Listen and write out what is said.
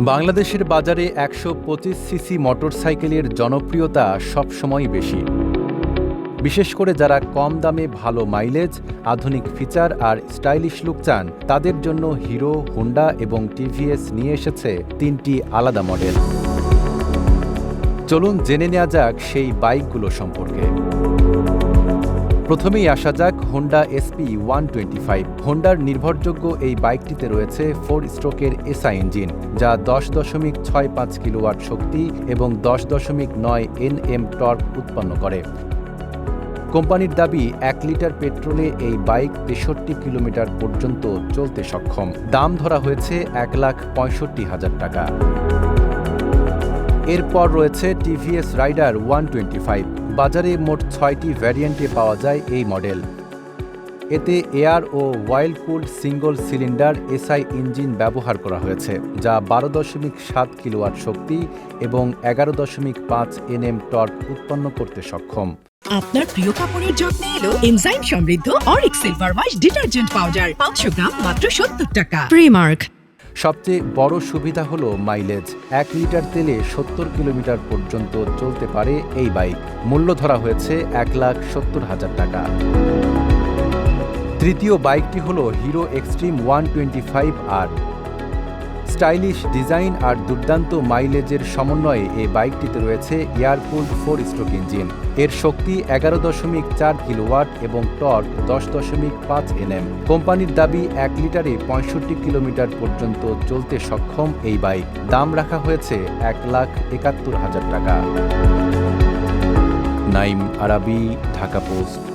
বাংলাদেশের বাজারে একশো পঁচিশ সিসি মোটরসাইকেলের জনপ্রিয়তা সবসময়ই বেশি। বিশেষ করে যারা কম দামে ভালো মাইলেজ, আধুনিক ফিচার আর স্টাইলিশ লুক চান, তাদের জন্য হিরো, হোন্ডা এবং টিভিএস নিয়ে এসেছে তিনটি আলাদা মডেল। চলুন জেনে নেওয়া যাক সেই বাইকগুলো সম্পর্কে। প্রথমেই আসা যাক Honda SP one twenty five হোন্ডার নির্ভরযোগ্য এই বাইকটিতে রয়েছে ফোর স্ট্রোকের এসআই ইঞ্জিন যা দশ দশমিক ছয় পাঁচ কিলোওয়াট শক্তি এবং দশ দশমিক নয় এন এম টর্ক উৎপন্ন করে। কোম্পানির দাবি, এক লিটার পেট্রোলে এই বাইক তেষট্টি কিলোমিটার পর্যন্ত চলতে সক্ষম। দাম ধরা হয়েছে এক লাখ পঁয়ষট্টি হাজার টাকা। এরপর রয়েছে TVS Raider one twenty five বাজারে মোট ছয়টি ভ্যারিয়েন্টে পাওয়া যায় এই মডেল এতে এয়ার ও oil cooled single cylinder SI engine ব্যবহার করা হয়েছে, যা বারো দশমিক সাত কিলোওয়াট শক্তি এবং এগারো দশমিক পাঁচ এনএম টর্ক উৎপন্ন করতে সক্ষম। আপনার প্রিয় কাপড়ের যত্নে এলো এনজাইম সমৃদ্ধ Auric silver wash detergent powder পাঁচশো গ্রাম মাত্র সত্তর টাকা। প্রিমার্ক সবচেয়ে বড় সুবিধা হলো মাইলেজ। এক লিটার তেলে সত্তর কিলোমিটার পর্যন্ত চলতে পারে এই বাইক। মূল্য ধরা হয়েছে এক লাখ সত্তর হাজার টাকা। তৃতীয় বাইকটি হলো Hero Xtreme one twenty five আর স্টাইলিশ ডিজাইন আর দুর্দান্ত মাইলেজের সমন্বয়ে এই বাইকটিতে রয়েছে এয়ারকুল্ড ফোর স্ট্রোক ইঞ্জিন। এর শক্তি এগারো দশমিক চার কিলোওয়াট এবং টর্ক দশ দশমিক পাঁচ এনএম। কোম্পানির দাবি, এক লিটারে পঁয়ষট্টি কিলোমিটার পর্যন্ত চলতে সক্ষম এই বাইক। দাম রাখা হয়েছে এক লাখ একাত্তর হাজার টাকা। নাইম আরাবি, ঢাকা পোস্ট।